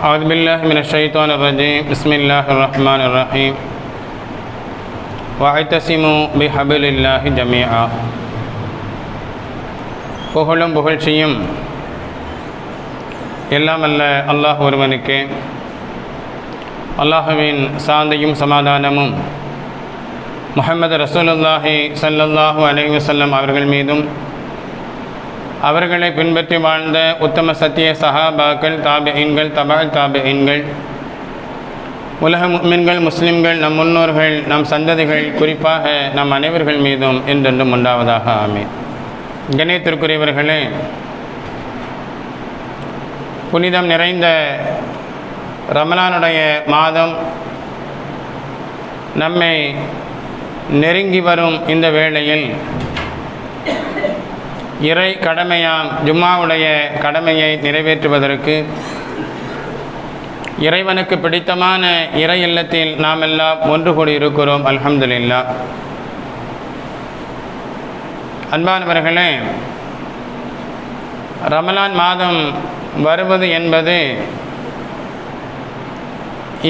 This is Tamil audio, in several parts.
أعوذ بالله من الشيطان الرجيم بسم الله الرحمن الرحيم واعتصموا بحبل الله جميعا புகழும் புகழ்ச்சியும் எல்லாம் அல்ல அல்லாஹ் ஒருவனுக்கு அல்லாஹுவின் சாந்தியும் சமாதானமும் முஹம்மது ரசூலுல்லாஹி ஸல்லல்லாஹு அலைஹி வஸல்லம் அவர்கள் மீதும் அவர்களை பின்பற்றி வாழ்ந்த உத்தம சத்திய சஹாபாக்கள் தாபியன்கள் தபால் தாபியன்கள் உலக மின்கள் முஸ்லிம்கள் நம் முன்னோர்கள் நம் சந்ததிகள் குறிப்பாக நம் அனைவர்கள் மீதும் என்றென்றும் உண்டாவதாக ஆமீன். கணேத்திற்குரியவர்களே புனிதம் நிறைந்த ரமலானுடைய மாதம் நம்மை நெருங்கி வரும் இந்த வேளையில் இறை கடமையாம் ஜும்மாவுடைய கடமையை நிறைவேற்றுவதற்கு இறைவனுக்கு பிடித்தமான இறை இல்லத்தில் நாம் எல்லாம் ஒன்று கூடி இருக்கிறோம் அல்ஹம்துலில்லா. அன்பானவர்களே ரமலான் மாதம் வருவது என்பது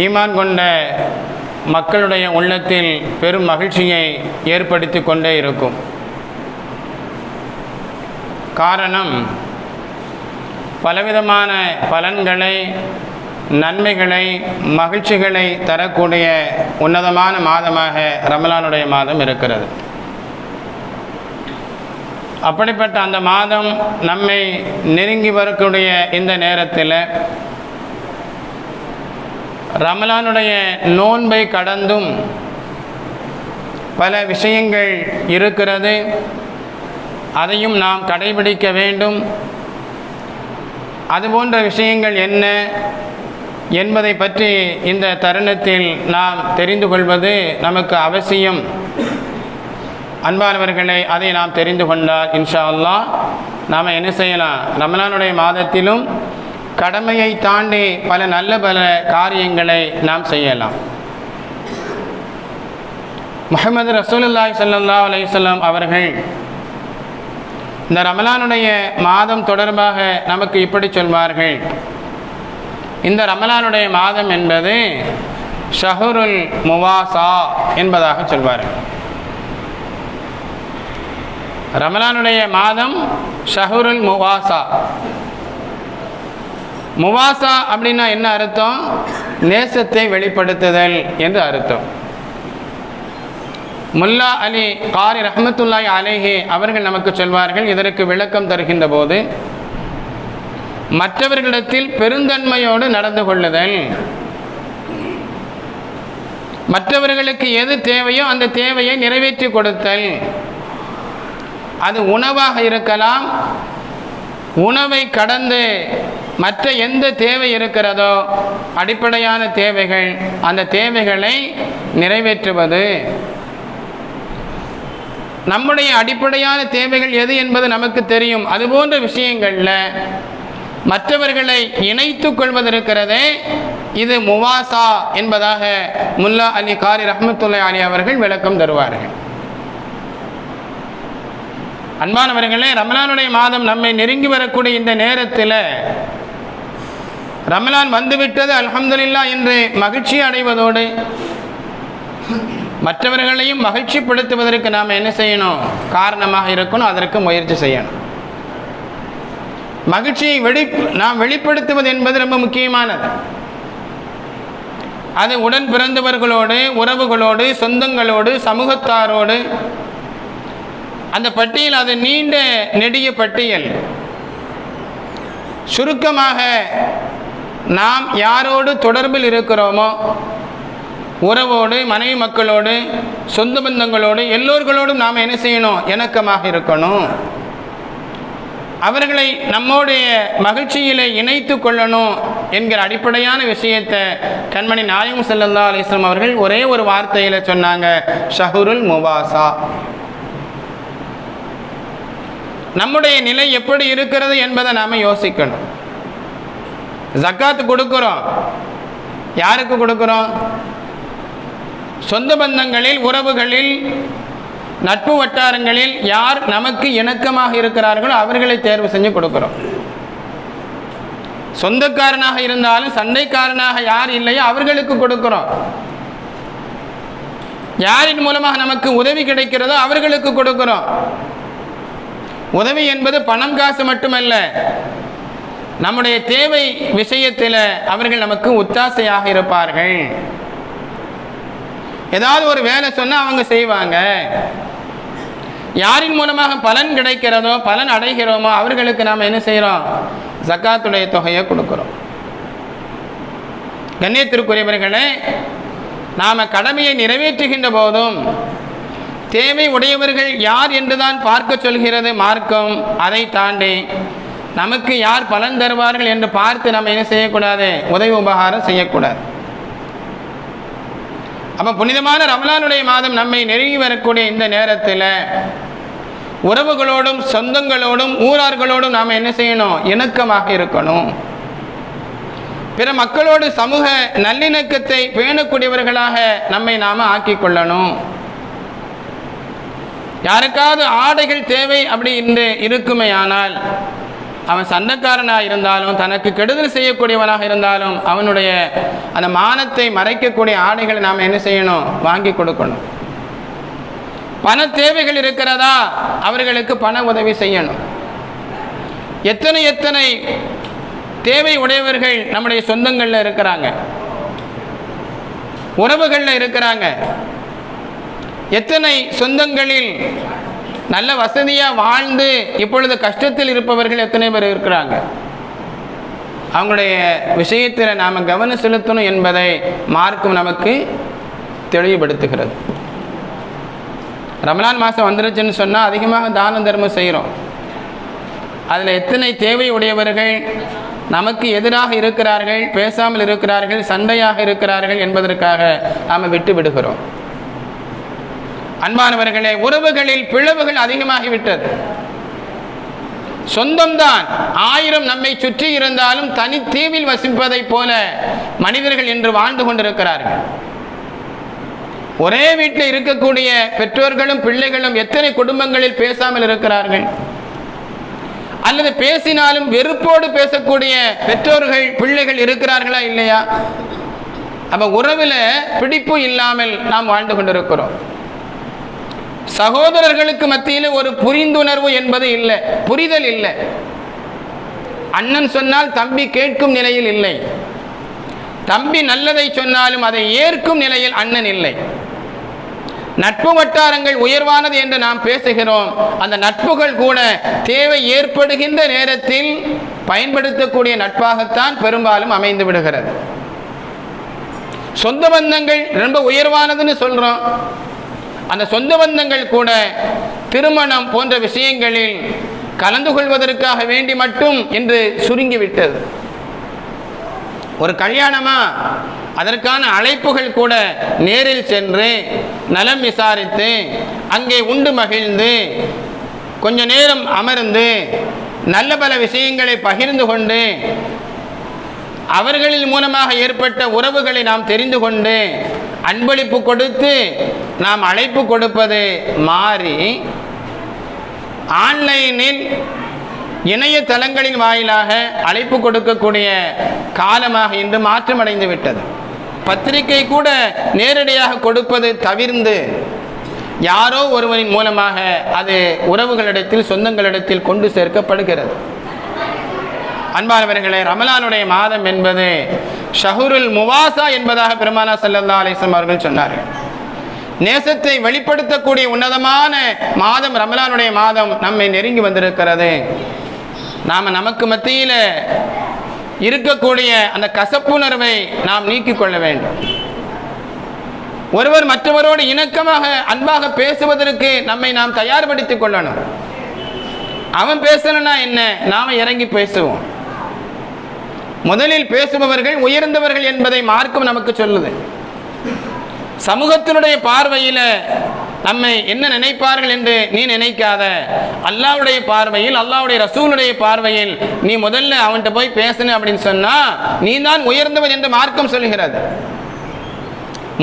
ஈமான் கொண்ட மக்களுடைய உள்ளத்தில் பெரும் மகிழ்ச்சியை ஏற்படுத்தி கொண்டே இருக்கும். காரணம் பலவிதமான பலன்களை நன்மைகளை மகிழ்ச்சிகளை தரக்கூடிய உன்னதமான மாதமாக ரமலானுடைய மாதம் இருக்கிறது. அப்படிப்பட்ட அந்த மாதம் நம்மை நெருங்கி வரக்கூடிய இந்த நேரத்தில் ரமலானுடைய நோன்பை கடந்தும் பல விஷயங்கள் இருக்கிறது. அதையும் நாம் கடைபிடிக்க வேண்டும். அதுபோன்ற விஷயங்கள் என்ன என்பதை பற்றி இந்த தருணத்தில் நாம் தெரிந்து கொள்வது நமக்கு அவசியம். அன்பானவர்களை அதை நாம் தெரிந்து கொண்டால் இன்ஷா அல்லாஹ் நாம் என்ன செய்யலாம்? ரமலானுடைய மாதத்திலும் கடமையை தாண்டி பல நல்ல பல காரியங்களை நாம் செய்யலாம். முஹம்மது ரசூலுல்லாய் சல்லா அலையம் அவர்கள் இந்த ரமலானுடைய மாதம் தொடர்பாக நமக்கு இப்படி சொல்வார்கள். இந்த ரமலானுடைய மாதம் என்பது ஷஹருல் முவாசா என்பதாக சொல்வார்கள். ரமலானுடைய மாதம் ஷஹருல் முவாசா முவாசா அப்படின்னா என்ன அர்த்தம்? நேசத்தை வெளிப்படுத்துதல் என்று அர்த்தம். முல்லா அலி காரி ரஹமத்துல்லாய் அலேஹே அவர்கள் நமக்கு சொல்வார்கள் இதற்கு விளக்கம் தருகின்ற போது மற்றவர்களிடத்தில் பெருந்தன்மையோடு நடந்து கொள்ளுதல். மற்றவர்களுக்கு எது தேவையோ அந்த தேவையை நிறைவேற்றி கொடுத்தல். அது உணவாக இருக்கலாம் உணவை கடந்து மற்ற எந்த தேவை இருக்கிறதோ அடிப்படையான தேவைகள் அந்த தேவைகளை நிறைவேற்றுவது. நம்முடைய அடிப்படையான தேவைகள் எது என்பது நமக்கு தெரியும். அதுபோன்ற விஷயங்களில் மற்றவர்களை இணைத்து கொள்வதற்கிறதே இது முவாசா என்பதாக முல்லா அலி காரி ரஹமத்துல்லா அலி அவர்கள் விளக்கம் தருவார்கள். அன்பானவர்களே ரமலானுடைய மாதம் நம்மை நெருங்கி வரக்கூடிய இந்த நேரத்தில் ரமலான் வந்துவிட்டது அலமதுல்லா என்று மகிழ்ச்சி அடைவதோடு மற்றவர்களையும் மகிழ்ச்சிப்படுத்துவதற்கு நாம் என்ன செய்யணும்? காரணமாக இருக்கணும் அதற்கு முயற்சி செய்யணும். மகிழ்ச்சியை வெளி நாம் வெளிப்படுத்துவது என்பது ரொம்ப முக்கியமானது. அது உடன் பிறந்தவர்களோடு உறவுகளோடு சொந்தங்களோடு சமூகத்தாரோடு அந்த பட்டியல் அது நீண்ட நெடிய பட்டியல். சுருக்கமாக நாம் யாரோடு தொடர்பில் இருக்கிறோமோ உறவோடு மனைவி மக்களோடு சொந்த பந்தங்களோடு எல்லோர்களோடும் நாம் என்ன செய்யணும்? இணக்கமாக இருக்கணும். அவர்களை நம்முடைய மகிழ்ச்சியிலே இணைத்து கொள்ளணும் என்கிற அடிப்படையான விஷயத்தை கண்மணி நாயகம் ஸல்லல்லாஹு அலிஸ்லாம் அவர்கள் ஒரே ஒரு வார்த்தையில் சொன்னாங்க. ஷஹுருல் முவாசா நம்முடைய நிலை எப்படி இருக்கிறது என்பதை நாம் யோசிக்கணும். ஜக்காத்து கொடுக்குறோம். யாருக்கு கொடுக்குறோம்? சொந்த பந்தங்களில் உறவுகளில் நட்பு வட்டாரங்களில் யார் நமக்கு இணக்கமாக இருக்கிறார்களோ அவர்களை தேர்வு செஞ்சு கொடுக்குறோம். சொந்தக்காரனாக இருந்தாலும் சண்டைக்காரனாக யார் இல்லையோ அவர்களுக்கு கொடுக்குறோம். யாரின் மூலமாக நமக்கு உதவி கிடைக்கிறதோ அவர்களுக்கு கொடுக்குறோம். உதவி என்பது பணம் காசு மட்டுமல்ல. நம்முடைய தேவை விஷயத்தில் அவர்கள் நமக்கு ஒத்தாசையாக இருப்பார்கள். ஏதாவது ஒரு வேலை சொன்னால் அவங்க செய்வாங்க. யாரின் மூலமாக பலன் கிடைக்கிறதோ பலன் அடைகிறோமோ அவர்களுக்கு நாம் என்ன செய்கிறோம் ஜக்காத்துடைய தொகையை கொடுக்குறோம். கண்ணியத்திற்குரியவர்களே நாம் கடமையை நிறைவேற்றுகின்ற போதும் தேவை உடையவர்கள் யார் என்றுதான் பார்க்க சொல்கிறது மார்க்கம். அதை தாண்டி நமக்கு யார் பலன் தருவார்கள் என்று பார்த்து நம்ம என்ன செய்யக்கூடாது? உதவி உபகாரம் செய்யக்கூடாது. அப்போ புனிதமான ரமலானுடைய மாதம் நம்மை நெருங்கி வரக்கூடிய இந்த நேரத்தில் உறவுகளோடும் சொந்தங்களோடும் ஊரார்களோடும் நாம் என்ன செய்யணும்? இணக்கமாக இருக்கணும். பிற மக்களோடு சமூக நல்லிணக்கத்தை பேணக்கூடியவர்களாக நம்மை நாம் ஆக்கி கொள்ளணும். யாருக்காவது ஆடைகள் தேவை அப்படி என்று இருக்குமேயானால் அவன் சந்தக்காரனாக இருந்தாலும் தனக்கு கெடுதல் செய்யக்கூடியவனாக இருந்தாலும் அவனுடைய அந்த மானத்தை மறைக்கக்கூடிய ஆடைகளை நாம் என்ன செய்யணும்? வாங்கி கொடுக்கணும். பண தேவைகள் இருக்கிறதா? அவர்களுக்கு பண உதவி செய்யணும். எத்தனை எத்தனை தேவை உடையவர்கள் நம்முடைய சொந்தங்களில் இருக்கிறாங்க. உறவுகளில் இருக்கிறாங்க. எத்தனை சொந்தங்களில் நல்ல வசதியாக வாழ்ந்து இப்பொழுது கஷ்டத்தில் இருப்பவர்கள் எத்தனை பேர் இருக்கிறாங்க? அவங்களுடைய விஷயத்தில் நாம் கவனம் செலுத்தணும் என்பதை மார்க்கும் நமக்கு தெளிவுபடுத்துகிறது. ரமலான் மாதம் வந்துருச்சுன்னு சொன்னால் அதிகமாக தான தர்மம் செய்கிறோம் அதில் எத்தனை தேவை உடையவர்கள் நமக்கு எதிராக இருக்கிறார்கள் பேசாமல் இருக்கிறார்கள் சண்டையாக இருக்கிறார்கள் என்பதற்காக நாம் விட்டு விடுகிறோம். அன்பானவர்களே உறவுகளில் பிளவுகள் அதிகமாகிவிட்டது. சொந்தம்தான். ஆயிரம் நம்மை சுற்றி இருந்தாலும் தனித்தீவில் வசிப்பதைப் போல மனிதர்கள் இன்று வாழ்ந்து கொண்டிருக்கிறார்கள். ஒரே வீட்டில் இருக்கக்கூடிய பெற்றோர்களும் பிள்ளைகளும் எத்தனை குடும்பங்களில் பேசாமல் இருக்கிறார்கள்? அல்லது பேசினாலும் வெறுப்போடு பேசக்கூடிய பெற்றோர்கள் பிள்ளைகள் இருக்கிறார்களா இல்லையா? அப்ப உறவில் பிடிப்பு இல்லாமல் நாம் வாழ்ந்து கொண்டிருக்கிறோம். சகோதரர்களுக்கு மத்தியில் ஒரு புரிந்துணர்வு என்பது இல்லை புரிதல் இல்லை. அண்ணன் சொன்னால் தம்பி கேட்கும் நிலையில் இல்லை. தம்பி நல்லதை சொன்னாலும் அதை ஏற்கும் நிலையில் அண்ணன் இல்லை. நட்பு வட்டாரங்கள் உயர்வானது என்று நாம் பேசுகிறோம். அந்த நட்புகள் கூட தேவை ஏற்படுகின்ற நேரத்தில் பயன்படுத்தக்கூடிய நட்பாகத்தான் பெரும்பாலும் அமைந்து விடுகிறது. சொந்த பந்தங்கள் ரொம்ப உயர்வானதுன்னு சொல்றோம். அந்த சொந்த பந்தங்கள் கூட திருமணம் போன்ற விஷயங்களில் கலந்து கொள்வதற்காக வேண்டி மட்டும் என்று சுருங்கிவிட்டது. ஒரு கல்யாணமா? அதற்கான அழைப்புகள் கூட நேரில் சென்று நலம் விசாரித்து அங்கே உண்டு மகிழ்ந்து கொஞ்ச நேரம் அமர்ந்து நல்ல பல விஷயங்களை பகிர்ந்து கொண்டு அவர்களின் மூலமாக ஏற்பட்ட உறவுகளை நாம் தெரிந்து கொண்டு அன்பளிப்பு கொடுத்து நாம் அழைப்பு கொடுப்பது மாறி ஆன்லைனில் இணையதளங்களின் வாயிலாக அழைப்பு கொடுக்கக்கூடிய காலமாக இன்று மாற்றமடைந்து விட்டது. பத்திரிகை கூட நேரடியாக கொடுப்பது தவிர்ந்து யாரோ ஒருவரின் மூலமாக அது உறவுகளிடத்தில் சொந்தங்களிடத்தில் கொண்டு சேர்க்கப்படுகிறது. அன்பானவர்களே ரமலானுடைய மாதம் என்பது ஷஹுருல் முவாசா என்பதாக பெருமானா சல்லா அலிஸ்லாம் அவர்கள் சொன்னார்கள். நேசத்தை வெளிப்படுத்தக்கூடிய உன்னதமான மாதம் ரமலானுடைய மாதம் நம்மை நெருங்கி வந்திருக்கிறது. நாம் நமக்கு மத்தியில் இருக்கக்கூடிய அந்த கசப்புணர்வை நாம் நீக்கிக் கொள்ள வேண்டும். ஒருவர் மற்றவரோடு இணக்கமாக அன்பாக பேசுவதற்கு நம்மை நாம் தயார்படுத்திக் கொள்ளணும். அவன் பேசணும்னா என்ன? நாம இறங்கி பேசுவோம். முதலில் பேசுபவர்கள் உயர்ந்தவர்கள் என்பதை மார்க்கம் நமக்கு சொல்லுது. சமூகத்தினுடைய பார்வையில் நம்மை என்ன நினைப்பார்கள் என்று நீ நினைக்காத. அல்லாவுடைய பார்வையில் அல்லாவுடைய ரசூலுடைய பார்வையில் நீ முதல்ல அவன்கிட்ட போய் பேசணும் அப்படின்னு சொன்னா நீ தான் உயர்ந்தவன் என்று மார்க்கம் சொல்கிறது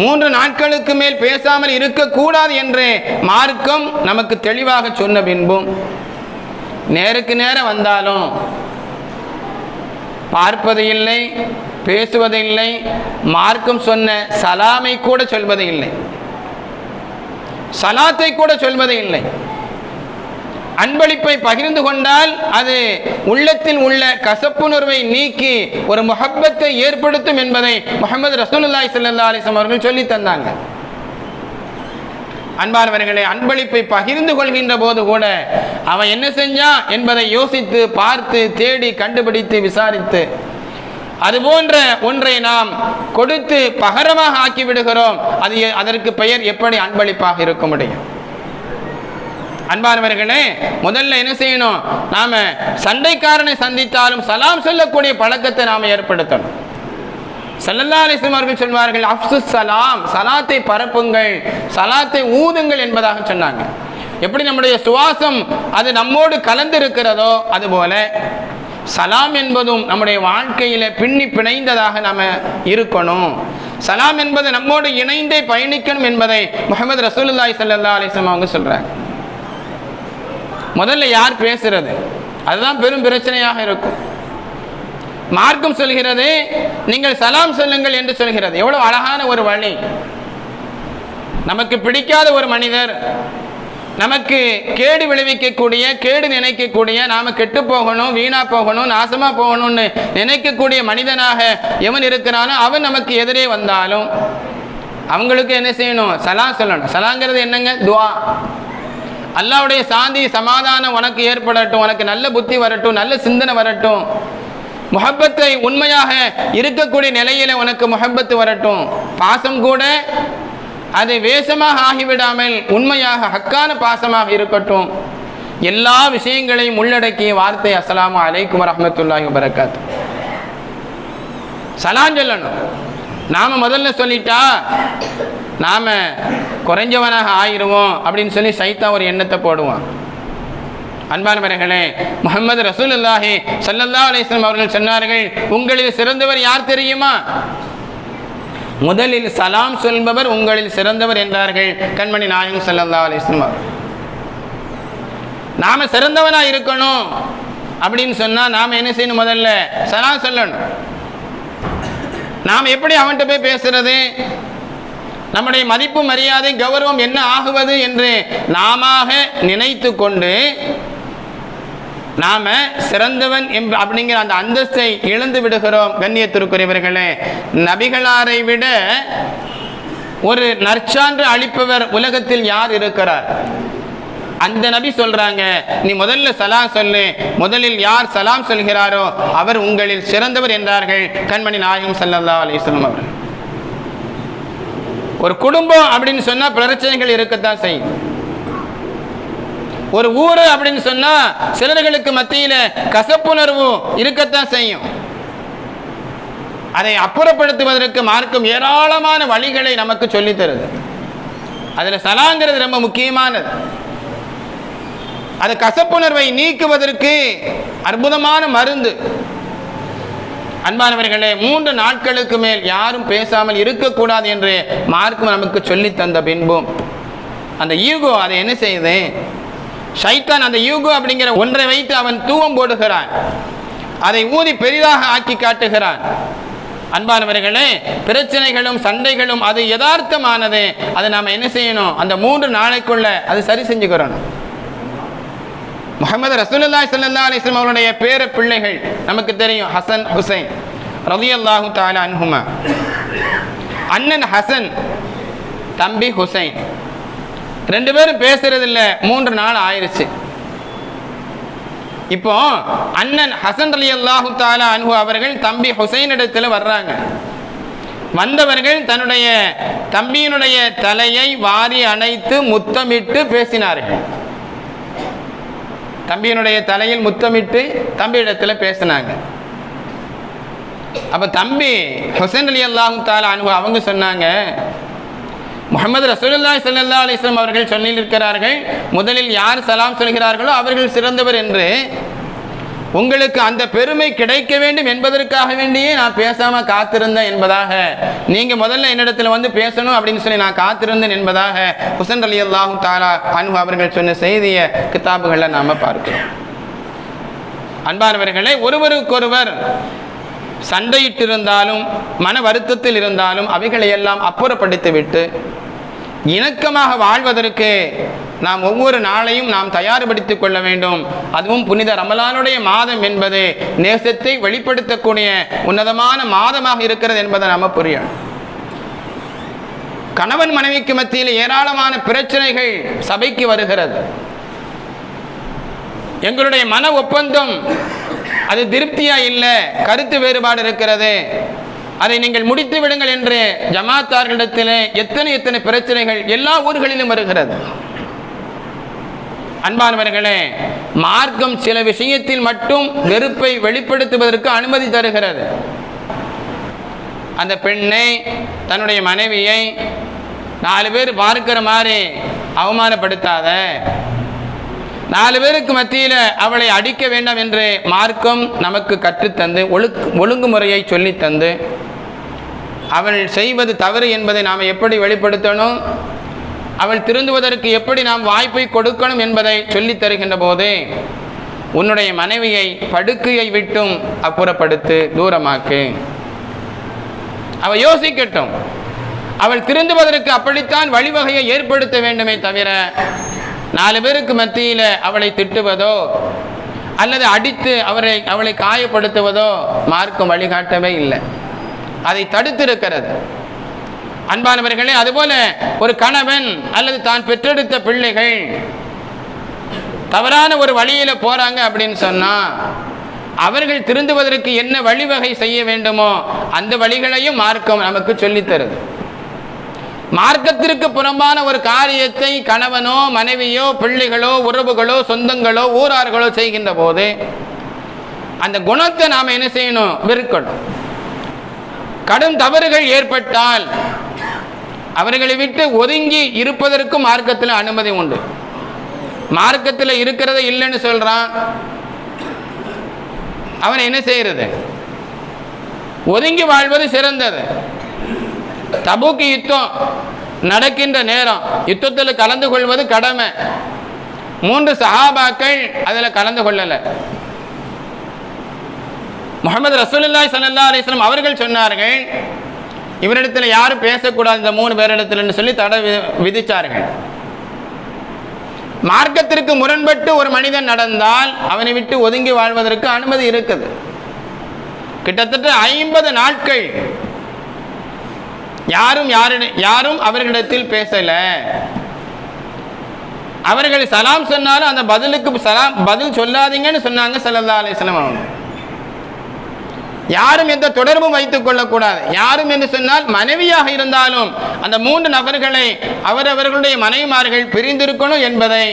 மூன்று நாட்களுக்கு மேல் பேசாமல் இருக்கக்கூடாது என்று மார்க்கம் நமக்கு தெளிவாக சொன்ன பின்பும் நேருக்கு நேரம் வந்தாலும் பார்ப்பது இல்லை பேசுவது இல்லை மார்க்கம் சொன்ன சலாமை கூட சொல்வது இல்லை சலாத்தை கூட சொல்வது இல்லை அன்பளிப்பை பகிர்ந்து கொண்டால் அது உள்ளத்தில் உள்ள கசப்புணர்வை நீக்கி ஒரு முகப்பத்தை ஏற்படுத்தும் என்பதை முகமது ரசூலுல்லாஹி ஸல்லல்லாஹு அலைஹி அவர்கள் சொல்லி தந்தாங்க. அன்பானவர்களே அன்பளிப்பை பகிர்ந்து கொள்கின்ற போது கூட அவன் என்ன செஞ்சான் என்பதை யோசித்து பார்த்து தேடி கண்டுபிடித்து விசாரித்து. அது போன்ற ஒன்றை நாம் கொடுத்து பகரமாக ஆக்கி விடுகிறோம். அது எ- அதற்கு பெயர் எப்படி அன்பளிப்பாக இருக்க முடியும்? அன்பானவர்களே முதல்ல என்ன செய்யணும்? நாம சண்டைக்காரனை சந்தித்தாலும் சலாம் சொல்லக்கூடிய பழக்கத்தை நாம ஏற்படுத்தணும். சல்லல்லா அலிஸ்லாம் அவர்கள் சொல்வார்கள் அப்சு சலாம் சலாத்தை பரப்புங்கள் சலாத்தை ஊதுங்கள் என்பதாக சொன்னாங்க. எப்படி நம்முடைய சுவாசம் அது நம்மோடு கலந்து இருக்கிறதோ அதுபோல சலாம் என்பதும் நம்முடைய வாழ்க்கையில பின்னி பிணைந்ததாக நாம இருக்கணும். சலாம் என்பது நம்மோடு இணைந்தே பயணிக்கணும் என்பதை முகமது ரசூலுல்லாய் சல்லா அலைஹி அவங்க சொல்றாங்க. முதல்ல யார் பேசுறது? அதுதான் பெரும் பிரச்சனையாக இருக்கும். மார்க்கம் சொல்கிறது நீங்கள் சலாம் சொல்லுங்கள் என்று சொல்கிறது. எவ்வளவு அழகான ஒரு வழி. நமக்கு பிடிக்காத ஒரு மனிதர் நமக்கு கேடு விளைவிக்கக்கூடிய கேடு நினைக்கக்கூடிய நாம கெட்டு போகணும் வீணா போகணும் நாசமா போகணும்னு நினைக்கக்கூடிய மனிதனாக எவன் இருக்கிறானோ அவன் நமக்கு எதிரே வந்தாலும் அவங்களுக்கு என்ன செய்யணும்? சலாம் சொல்லணும். சலாங்கிறது என்னங்க? துவா. அல்லாவுடைய சாந்தி சமாதானம் உனக்கு ஏற்படட்டும் உனக்கு நல்ல புத்தி வரட்டும் நல்ல சிந்தனை வரட்டும். முஹப்பத்தை உண்மையாக இருக்கக்கூடிய நிலையில உனக்கு முஹப்பத்து வரட்டும். பாசம் கூட அது வேஷமாக ஆகிவிடாமல் உண்மையாக ஹக்கான பாசமாக இருக்கட்டும். எல்லா விஷயங்களையும் உள்ளடக்கிய வார்த்தை அஸ்லாம் அலைக்கும் வரஹ்மத்துல்லாஹி வபரகாத்து. சலாம் சொல்லணும். நாம முதல்ல சொல்லிட்டா நாம குறைஞ்சவனாக ஆயிடுவோம் அப்படின்னு சொல்லி சைத்தா ஒரு எண்ணத்தை போடுவான். அன்பானவர்களே முகமது ரசூல் அல்லாஹி சல்லல்லா அலிஸ்லாம் அவர்கள் சொன்னார்கள் உங்களில் சிறந்தவர் யார் தெரியுமா? முதலில் சலாம் சொல்பவர் உங்களில் சிறந்தவர் என்றார்கள் கண்மணி நாயகம் சல்லல்லா அலிஸ்லாம் அவர்கள். நாம சிறந்தவனா இருக்கணும் அப்படின்னு சொன்னா நாம என்ன செய்யணும் முதல்ல? சலாம் சொல்லணும். நாம் எப்படி அவன்கிட்ட போய் பேசுறது? நம்முடைய மதிப்பு மரியாதை கௌரவம் என்ன ஆகுவது? என்று நாம நினைத்து கொண்டு நாம சிறந்தவன் எம் அப்படிங்கிற அந்த அந்தஸ்தை இழந்து விடுகிறோம் கண்ணியத்திற்குரியவர்களே. நபிகளாரை விட ஒரு நற்சான்று அளிப்பவர் உலகத்தில் யார் இருக்கிறார்? அந்த நபி சொல்றாங்க நீ முதல்ல சலாம் சொல்லு. முதலில் யார் சலாம் சொல்கிறாரோ அவர் உங்களில் சிறந்தவர் என்றார்கள். கண்மணி நாயகம் ஸல்லல்லாஹு அலைஹி அவர் ஒரு குடும்பம் அப்படின்னு சொன்னா பிரச்சனைகள் இருக்கத்தான் செய்யும். ஒரு ஊர் அப்படின்னு சொன்னா சிலர்களுக்கு மத்தியில கசப்புணர்வு இருக்கத்தான் செய்யும். அதை அப்புறப்படுத்துவதற்கு மார்க்கும் ஏராளமான வழிகளை நமக்கு சொல்லித் தருது அதுல சலாங்கிறது ரொம்ப முக்கியமானது. அது கசப்புணர்வை நீக்குவதற்கு அற்புதமான மருந்து. அன்பானவர்களே மூன்று நாட்களுக்கு மேல் யாரும் பேசாமல் இருக்கக்கூடாது என்று மார்க்கும் நமக்கு சொல்லித் தந்த பின்பும் அந்த ஈகோ அதை என்ன செய்யுது? ஷைத்தான் அந்த யூகு அப்படிங்கிற ஒன்றை வைத்து அவன் தூவம் போடுகிறான். அதை ஊதி பெரிதாக ஆக்கி காட்டுகிறான். அன்பானவர்களே பிரச்சனைகளும் சண்டைகளும் அது யதார்த்தமானது. அதை நாம் என்ன செய்யணும்? அந்த மூன்று நாளைக்குள்ள அது சரி செஞ்சுக்கிறணும். முகமது ரசூலுல்லா சல்லா அலைஹி அவருடைய பேர பிள்ளைகள் நமக்கு தெரியும் ஹசன் ஹுசைன் ரலியல்லாஹு தாலா அன்ஹுமா. அண்ணன் ஹசன் தம்பி ஹுசைன். ரெண்டு பேரும் பேசுறது இல்ல மூன்று நாள் ஆயிடுச்சு இப்போ அண்ணன் ஹசன் அலி அல்லாஹு தாலா அன்ஹு அவர்கள் தம்பி ஹுசைன் இடத்துல வர்றாங்க. வந்தவர்கள் தன்னுடைய தம்பியினுடைய தலையை வாரி அணைத்து முத்தமிட்டு பேசினார்கள். தம்பியினுடைய தலையில் முத்தமிட்டு தம்பியிடத்தில் பேசினாங்க. அப்ப தம்பி ஹுசைன் அலி அல்லாஹு தாலா அனுபவ அவங்க சொன்னாங்க முகமது ரசூலுல்லாஹி சல்லா அலிஸ்லாம் அவர்கள் சொல்லியிருக்கிறார்கள் முதலில் யார் சலாம் சொல்கிறார்களோ அவர்கள் சிறந்தவர் என்று. உங்களுக்கு அந்த பெருமை கிடைக்க வேண்டும் என்பதற்காக வேண்டியே நான் பேசாம காத்திருந்தேன் என்பதாக. நீங்க முதல்ல என்னிடத்துல வந்து பேசணும் அப்படின்னு சொல்லி நான் காத்திருந்தேன் என்பதாக ஹுசன் அலி அல்லாஹு தாலா அன்பு அவர்கள் சொன்ன செய்திய கிதாபுகளை நாம பார்க்கிறோம். அன்பானவர்களே ஒருவருக்கொருவர் சண்டையிட்டிருந்தாலும் மன வருத்தத்தில் இருந்தாலும் அவைகளை எல்லாம் அப்புறப்படுத்தி விட்டு இணக்கமாக வாழ்வதற்கு நாம் ஒவ்வொரு நாளையும் நாம் தயார்படுத்தி கொள்ள வேண்டும். அதுவும் புனித ரமலானுடைய மாதம் என்பது நேசத்தை வெளிப்படுத்தக்கூடிய உன்னதமான மாதமாக இருக்கிறது என்பதை நாம் புரியணும். கணவன் மனைவிக்கு மத்தியில் ஏராளமான பிரச்சனைகள் சபைக்கு வருகிறது. எங்களுடைய மன ஒப்பந்தம் அது திருப்தியா இல்லை? கருத்து வேறுபாடு இருக்கிறது. அதை நீங்கள் முடித்து விடுங்கள் என்று ஜமாத்தார்களிடத்தில் எத்தனை எத்தனை பிரச்சனைகள் எல்லா ஊர்களிலும் வருகிறது. அன்பானவர்களே மார்க்கம் சில விஷயத்தில் மட்டும் வெறுப்பை வெளிப்படுத்துவதற்கு அனுமதி தருகிறது. அந்த பெண்ணை தன்னுடைய மனைவியை நாலு பேர் பார்க்கிற மாதிரி அவமானப்படுத்தாத நாலு பேருக்கு மத்தியில் அவளை அடிக்க வேண்டாம் என்று மார்க்கம் நமக்கு கற்றுத்தந்து ஒழுக்கு ஒழுங்குமுறையை சொல்லித்தந்து அவள் செய்வது தவறு என்பதை நாம் எப்படி வெளிப்படுத்தணும் அவள் திருந்துவதற்கு எப்படி நாம் வாய்ப்பை கொடுக்கணும் என்பதை சொல்லித் தருகின்ற போது உன்னுடைய மனைவியை படுக்கையை விட்டும் அப்புறப்படுத்து தூரமாக்கு. அவள் யோசிக்கட்டும். அவள் திருந்துவதற்கு அப்படித்தான் வழிவகையை ஏற்படுத்த வேண்டுமே தவிர நாலு பேருக்கு மத்தியில் அவளை திட்டுவதோ அல்லது அடித்து அவரை அவளை காயப்படுத்துவதோ மார்க்கும் வழிகாட்டவே இல்லை. அதை தடுத்திருக்கிறது. அன்பானவர்களே அதுபோல ஒரு கணவன் அல்லது தான் பெற்றெடுத்த பிள்ளைகள் தவறான ஒரு வழியில் போகிறாங்க அப்படின்னு சொன்னால் அவர்கள் திருந்துவதற்கு என்ன வழிவகை செய்ய வேண்டுமோ அந்த வழிகளையும் மார்க்கம் நமக்கு சொல்லித் தருது மார்க்கத்திற்கு புறம்பான ஒரு காரியத்தை கணவனோ மனைவியோ பிள்ளைகளோ உறவுகளோ சொந்தங்களோ ஊரார்களோ செய்கின்ற போது அந்த குணத்தை நாம் என்ன செய்யணும்? வெறுக்கணும் கடும் தவறுகள் ஏற்பட்டால் அவர்களை விட்டு ஒதுங்கி இருப்பதற்கும் மார்க்கத்தில் அனுமதி உண்டு. மார்க்கத்தில் இருக்கிறத இல்லைன்னு சொல்றான். அவன் என்ன செய்யறது? ஒதுங்கி வாழ்வது சிறந்தது. தபுக்கு யுத்தம் நடக்கின்ற நேரம். யுத்தத்தில் கலந்து கொள்வது கடமை. மூன்று சஹாபாக்கள் அதில் கலந்து கொள்ளலை. முகமது ரசூலுல்லாஹி சல்லா அலிஸ்லாம் அவர்கள் சொன்னார்கள் இவரிடத்தில் யாரும் பேசக்கூடாது இந்த மூணு பேரிடத்தில் சொல்லி தடை விதித்தார்கள் விதிச்சார்கள். மார்க்கத்திற்கு முரண்பட்டு ஒரு மனிதன் நடந்தால் அவனை விட்டு ஒதுங்கி வாழ்வதற்கு அனுமதி இருக்குது. கிட்டத்தட்ட ஐம்பது நாட்கள் யாரும் யாரிட யாரும் அவர்களிடத்தில் பேசல. அவர்கள் சலாம் சொன்னாலும் அந்த பதிலுக்கு சலாம் பதில் சொல்லாதீங்கன்னு சொன்னாங்க சல்லா அலிஸ்லாம் அவங்க யாரும் எந்த தொடர்பும் வைத்துக் கொள்ளக்கூடாது. யாரும் என்று சொன்னால் மனைவியாக இருந்தாலும் அந்த மூன்று நபர்களை அவரவர்களுடைய மனைவிமார்கள் பிரிந்திருக்கணும் என்பதை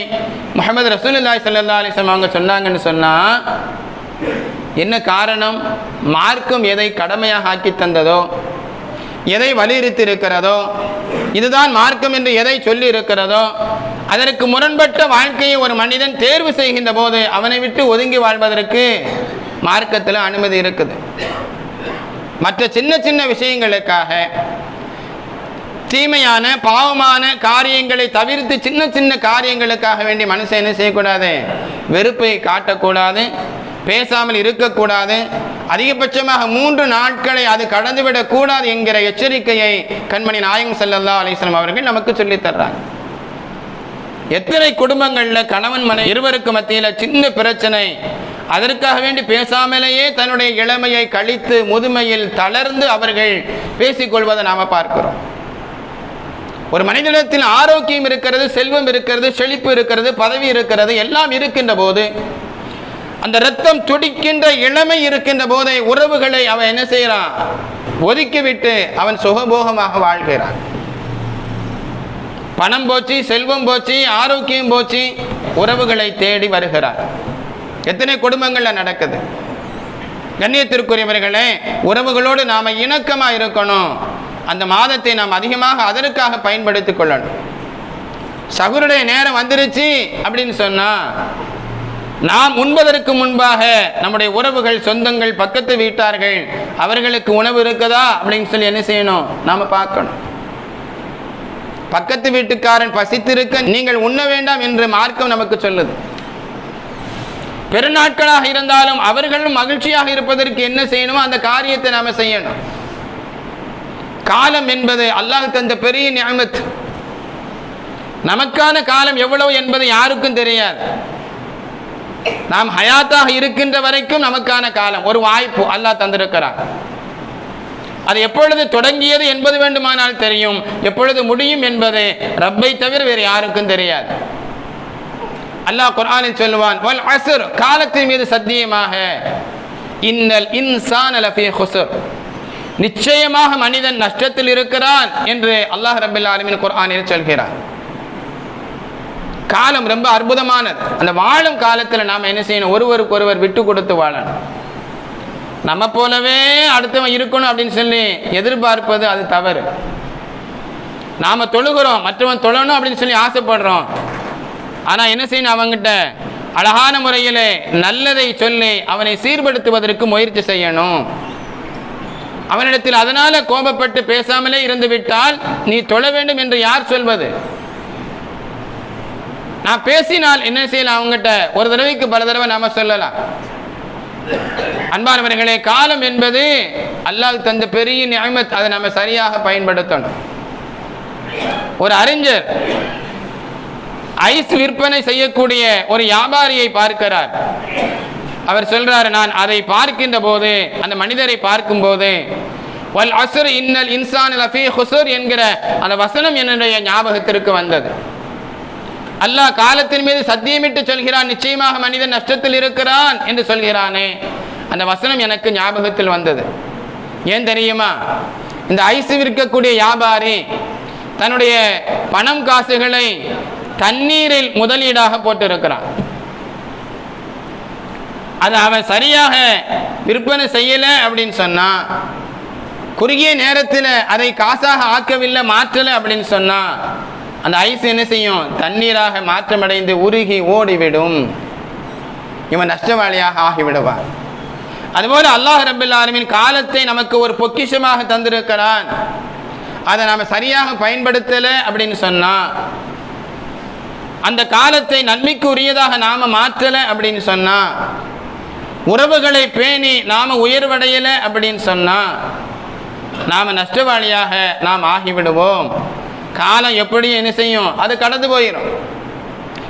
முகமது ரசூலுல்லாய் சல்லா அலிஸ்லாம் அவங்க சொன்னாங்கன்னு சொன்னா என்ன காரணம்? மார்க்கம் எதை கடமையாக ஆக்கி தந்ததோ எதை வலியுறுத்தி இருக்கிறதோ இதுதான் மார்க்கம் என்று எதை சொல்லி இருக்கிறதோ அதற்கு முரண்பட்ட வாழ்க்கையை ஒரு மனிதன் தேர்வு செய்கின்ற போது அவனை விட்டு ஒதுங்கி வாழ்வதற்கு மார்க்கத்தில் அனுமதி இருக்குது. மற்ற சின்ன சின்ன விஷயங்களுக்காக தீமையான பாவமான காரியங்களை தவிர்த்து சின்ன சின்ன காரியங்களுக்காக வேண்டி மனுஷன் என்ன செய்யக்கூடாது? வெறுப்பை காட்டக்கூடாது. பேசாமல் இருக்கக்கூடாது. அதிகபட்சமாக மூன்று நாட்களை அது கடந்துவிடக் கூடாது என்கிற எச்சரிக்கையை கண்மணி நாயகம் செல்லல்லா அலைஹி அவர்கள் நமக்கு சொல்லித் தர்றாங்க. எத்தனை குடும்பங்களில் கணவன் மனை இருவருக்கு மத்தியில் சின்ன பிரச்சனை அதற்காக வேண்டி பேசாமலேயே தன்னுடைய இளமையை கழித்து முதுமையில் தளர்ந்து அவர்கள் பேசிக்கொள்வதை நாம் பார்க்கிறோம். ஒரு மனிதனிடத்தில் ஆரோக்கியம் இருக்கிறது செல்வம் இருக்கிறது செழிப்பு இருக்கிறது பதவி இருக்கிறது எல்லாம் இருக்கின்ற போது அந்த ரத்தம் துடிக்கின்ற இளமை இருக்கின்ற போதே உறவுகளை அவன் என்ன செய்யறான் ஒதுக்கிவிட்டு அவன் சுகபோகமாக வாழ்கிறான். பணம் போச்சு செல்வம் போச்சு ஆரோக்கியம் போச்சு உறவுகளை தேடி வருகிறார். எத்தனை குடும்பங்களில் நடக்குது? கண்ணியத்திற்குரியவர்களே உறவுகளோடு நாம் இணக்கமாக இருக்கணும். அந்த மாதத்தை நாம் அதிகமாக அதற்காக பயன்படுத்திக் கொள்ளணும். சகுருடைய நேரம் வந்துருச்சு அப்படின்னு சொன்னா நாம் உண்பதற்கு முன்பாக நம்முடைய உறவுகள் சொந்தங்கள் பக்கத்து வீட்டார்கள் அவர்களுக்கு உணவு இருக்குதா அப்படின்னு சொல்லி என்ன செய்யணும்? நாம பார்க்கணும். பக்கத்து வீட்டுக்காரன் பசித்திருக்க நீங்கள் உண்ண வேண்டாம் என்று மார்க்கம் நமக்கு சொல்லுது. பெருநாட்களாக இருந்தாலும் அவர்களும் மகிழ்ச்சியாக இருப்பதற்கு என்ன செய்யணுமோ அந்த காரியத்தை நாம செய்யணும். காலம் என்பது அல்லாஹ் தந்த பெரிய நியமத். நமக்கான காலம் எவ்வளவு என்பது யாருக்கும் தெரியாது. நாம் ஹயாத்தாக இருக்கின்ற வரைக்கும் நமக்கான காலம் ஒரு வாய்ப்பு அல்லாஹ் தந்திருக்கிறார். அது எப்பொழுது தொடங்கியது என்பது வேண்டுமானால் தெரியும். எப்பொழுது முடியும் என்பது ரப்பை தவிர வேறு யாருக்கும் தெரியாது. அல்லாஹ் குரானில் சொல்லுவான் வல் காலத்தின் மீது சத்தியமாக. இன்னல் இன்சான் லஃபீ ஹுஸ்ர் நிச்சயமாக மனிதன் நஷ்டத்தில் இருக்கிறான் என்று அல்லாஹ் ரபில் ஆலமின் குரானில் சொல்கிறார். காலம் ரொம்ப அற்புதமானது. அந்த வாழும் காலத்தில் நாம் என்ன செய்யணும்? ஒருவருக்கு ஒருவர் விட்டு கொடுத்து வாழணும். நம்ம போலவே அடுத்தவன் இருக்கணும் அப்படின்னு சொல்லி எதிர்பார்ப்பது அது தவறு. நாம் தொழுகிறோம் மற்றவன் தொழணும் அப்படின்னு சொல்லி ஆசைப்படுறோம். ஆனால் என்ன செய்யணும் அவங்ககிட்ட அழகான முறையில் நல்லதை சொல்லி அவனை சீர்படுத்துவதற்கு முயற்சி செய்யணும். அவனிடத்தில் அதனால் கோபப்பட்டு பேசாமலே இருந்து விட்டால் நீ தொழ வேண்டும் என்று யார் சொல்வது? நான் பேசினால் என்ன செய்யலாம்? அவங்ககிட்ட ஒரு தடவைக்கு பல தடவை நாம சொல்லலாம். அன்பானவர்களே காலம் என்பது அல்லாஹ் தந்த பெரிய நியமத். அதை நம்ம சரியாக பயன்படுத்தணும். ஒரு அறிஞர் ஐஸ் விற்பனை செய்யக்கூடிய ஒரு வியாபாரியை பார்க்கிறார். அவர் சொல்றாரு நான் அதை பார்க்கின்ற போது அந்த மனிதரை பார்க்கும் போது வல் அசுர் இன்னல் இன்சான் லஃபீ என்கிற அந்த வசனம் என்னுடைய ஞாபகத்திற்கு வந்தது. அல்லாஹ் காலத்தின் மீது சத்தியமிட்டு சொல்கிறான் நிச்சயமாக மனிதன் நஷ்டத்தில் இருக்கிறான் என்று சொல்கிறானே. அந்த வசனம் எனக்கு ஞாபகத்தில் வந்தது. ஏன் தெரியுமா? இந்த ஐஸ் விற்கக்கூடிய வியாபாரி தன்னுடைய பணம் காசுகளை தண்ணீரில் முதலீடாக போட்டிருக்கிறான். அது அவன் சரியாக விற்பனை செய்யலை அப்படின்னு சொன்னான் குறுகிய நேரத்தில் அதை காசாக ஆக்கவில்லை மாற்றலை அப்படின்னு சொன்னான் அந்த ஐஸ் என்ன செய்யும்? தண்ணீராக மாற்றமடைந்து உருகி ஓடிவிடும். இவன் நஷ்டவாளியாக ஆகிவிடுவான். அதுபோல அல்லாஹ் ரபில் ஆலமின் காலத்தை நமக்கு ஒரு பொக்கிஷமாக தந்திருக்கிறான். அதை நாம் சரியாக பயன்படுத்தலை அப்படின்னு சொன்னா அந்த காலத்தை நன்மைக்கு உரியதாக நாம மாற்றலை அப்படின்னு சொன்னா உறவுகளை பேணி நாம உயர்வடையலை அப்படின்னு சொன்னா நாம நஷ்டவாளியாக நாம் ஆகிவிடுவோம். காலம் எப்படி என்ன செய்யும்? அது கடந்து போயிடும்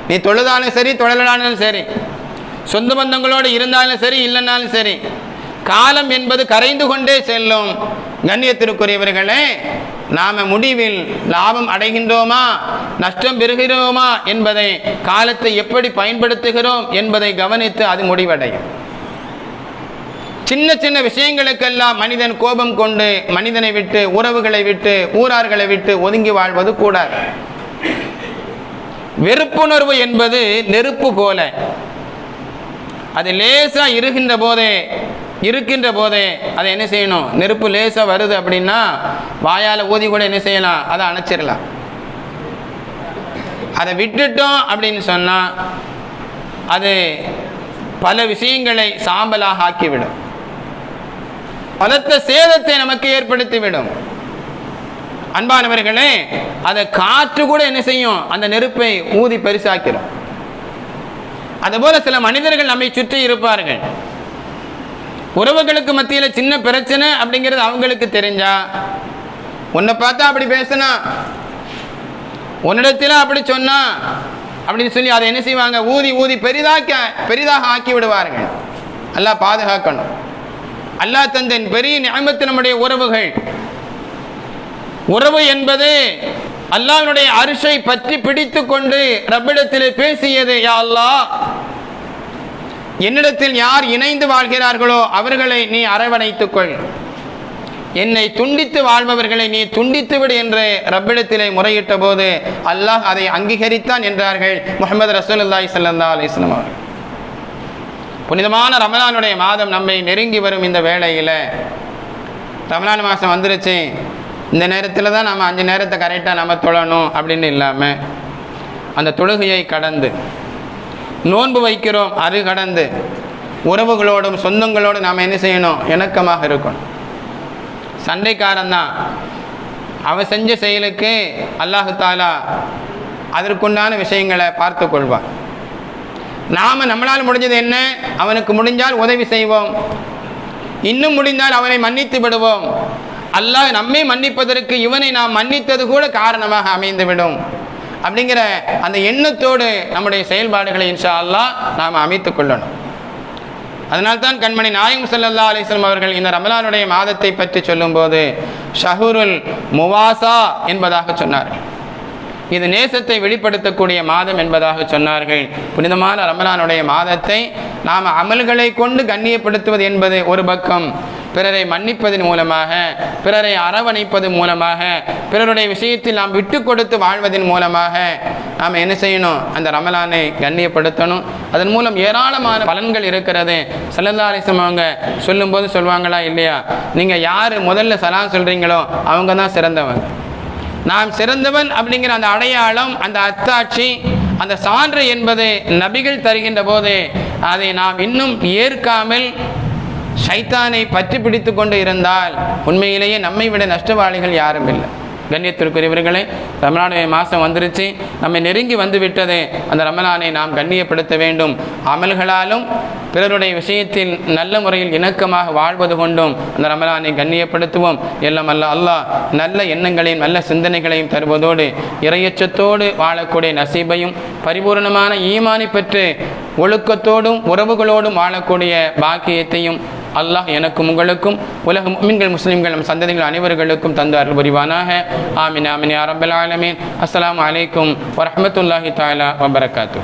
நீ தொழுதாலும் சரி தொழலாலும் சரி சொந்த பந்தங்களோடு இருந்தாலும் சரி இல்லைனாலும் சரி காலம் என்பது கரைந்து கொண்டே செல்லும். கண்ணியத்திற்குரியவர்களே நாம் முடிவில் லாபம் அடைகின்றோமா? நஷ்டம் பெறுகிறோமா? என்பதை காலத்தை எப்படி பயன்படுத்துகிறோம்? என்பதை கவனித்து அது முடிவடையும். சின்ன சின்ன விஷயங்களுக்கெல்லாம் மனிதன் கோபம் கொண்டு மனிதனை விட்டு உறவுகளை விட்டு ஊரார்களை விட்டு ஒதுங்கி வாழ்வது கூடாது. வெறுப்புணர்வு என்பது நெருப்பு போல. அது லேசாக இருக்கின்ற போதே இருக்கின்ற போதே அதை என்ன செய்யணும்? நெருப்பு லேசாக வருது அப்படின்னா வாயால் ஊதி கூட என்ன செய்யலாம்? அதை அணைச்சிடலாம். அதை விட்டுட்டோம் அப்படின்னு சொன்னால் அது பல விஷயங்களை சாம்பலாக ஆக்கிவிடும். பலத்த சேதத்தை நமக்கு ஏற்படுத்திவிடும். அன்பானவர்களே அதை காற்று கூட என்ன செய்யும்? அந்த நெருப்பை ஊதி பெருசாக்கிடும் அதுபோல சில மனிதர்கள் நம்மை சுற்றி இருப்பார்கள். உறவுகளுக்கு மத்தியில் சின்ன பிரச்சனை அப்படிங்கிறது அவங்களுக்கு தெரிஞ்சா உன்னை பார்த்தா அப்படி பேசினா உன்னிடத்தில் அப்படி சொன்னா அப்படின்னு சொல்லி அதை என்ன செய்வாங்க? ஊதி ஊதி பெரிதாக்க பெரிதாக ஆக்கி விடுவார்கள். நல்லா பாதுகாக்கணும். அல்லாஹ் தந்தன் பெரிய நியமத்து நம்முடைய உறவுகள். உறவு என்பது அல்லாஹ்வுடைய அரிசை பற்றி பிடித்து கொண்டு ரப்பிடத்திலே பேசியது யா அல்லாஹ். என்னிடத்தில் யார் இணைந்து வாழ்கிறார்களோ அவர்களை நீ அரவணைத்துக் கொள் என்னை துண்டித்து வாழ்பவர்களை நீ துண்டித்து விடு என்று ரப்பிடத்திலே முறையிட்ட போது அல்லாஹ் அதை அங்கீகரித்தான் என்றார்கள் முகமது ரசூல் அல்லாஹ் அலைஹி வஸல்லம் அவர்கள். புனிதமான ரமலானுடைய மாதம் நம்மை நெருங்கி வரும் இந்த வேளையில். ரமலான் மாதம் வந்துருச்சு. இந்த நேரத்தில் தான் நம்ம அஞ்சு நேரத்தை கரெக்டாக நம்ம தொழணும் அப்படின்னு இல்லாமல் அந்த தொழுகையை கடந்து நோன்பு வைக்கிறோம் அது கடந்து உறவுகளோடும் சொந்தங்களோடும் நாம் என்ன செய்யணும்? இணக்கமாக இருக்கணும். சண்டைக்காரன் தான். அவன் செஞ்ச செயலுக்கு அல்லாஹு தாலா அதற்குண்டான விஷயங்களை பார்த்து கொள்வான் நாம் நம்மளால் முடிஞ்சது என்ன? அவனுக்கு முடிஞ்சால் உதவி செய்வோம். இன்னும் முடிந்தால் அவனை மன்னித்து விடுவோம். அல்லாஹ் நம்மை மன்னிப்பதற்கு இவனை நாம் மன்னித்தது கூட காரணமாக அமைந்துவிடும். அப்படிங்கிற அந்த எண்ணத்தோடு நம்முடைய செயல்பாடுகளை இன்ஷா அல்லாஹ் நாம் அமைத்துக் கொள்ளணும். அதனால்தான் கண்மணி நாயகம் சல்லா அலிஸ்லம் அவர்கள் இந்த ரமலானுடைய மாதத்தை பற்றி சொல்லும்போது ஷஹுருல் முவாசா என்பதாக சொன்னார்கள். இது நேசத்தை வெளிப்படுத்தக்கூடிய மாதம் என்பதாக சொன்னார்கள். புனிதமான ரமலானுடைய மாதத்தை நாம் அமல்களை கொண்டு கண்ணியப்படுத்துவது என்பது ஒரு பக்கம். பிறரை மன்னிப்பதன் மூலமாக பிறரை அரவணைப்பது மூலமாக பிறருடைய விஷயத்தில் நாம் விட்டு கொடுத்து வாழ்வதன் மூலமாக நாம் என்ன செய்யணும்? அந்த ரமலானை கண்ணியப்படுத்தணும். அதன் மூலம் ஏராளமான பலன்கள் இருக்கிறது. சல்லல்லா அவங்க சொல்லும்போது சொல்லுவாங்களா இல்லையா? நீங்கள் யார் முதல்ல சலான் சொல்கிறீங்களோ அவங்க தான் சிறந்தவங்க. நாம் சிறந்தவன் அப்படிங்கிற அந்த அடையாளம் அந்த அத்தாட்சி அந்த சான்று என்பது நபிகள் தருகின்ற போது அதை நாம் இன்னும் ஏற்காமல் சைத்தானை பற்றி பிடித்து கொண்டு இருந்தால் உண்மையிலேயே நம்மை விட நஷ்டவாளிகள் யாரும் இல்லை. கண்ணியத்திற்குரியவர்களே ரமலானுடைய மாதம் வந்துருச்சு. நம்மை நெருங்கி வந்து விட்டது அந்த ரமலானை நாம் கண்ணியப்படுத்த வேண்டும். அமல்களாலும் பிறருடைய விஷயத்தில் நல்ல முறையில் இணக்கமாக வாழ்வது கொண்டும் அந்த ரமலானை கண்ணியப்படுத்துவோம். எல்லாம் அல்ல அல்லாஹ் நல்ல எண்ணங்களையும் நல்ல சிந்தனைகளையும் தருவதோடு இரையச்சத்தோடு வாழக்கூடிய நசீபையும் பரிபூரணமான ஈமானை பெற்று ஒழுக்கத்தோடும் உறவுகளோடும் வாழக்கூடிய பாக்கியத்தையும் அல்லாஹ் எனக்கும் உங்களுக்கும் உலக மீன்கள் முஸ்லீம்களும் நம் சந்ததிகள் அனைவர்களுக்கும் தந்து அருள் புரிவானாக. ஆமின் ஆமின் அரபல் ஆலமீன். அஸ்லாம் அலைக்கும் வரமத்துல்லாஹி தாலா வபரகாத்து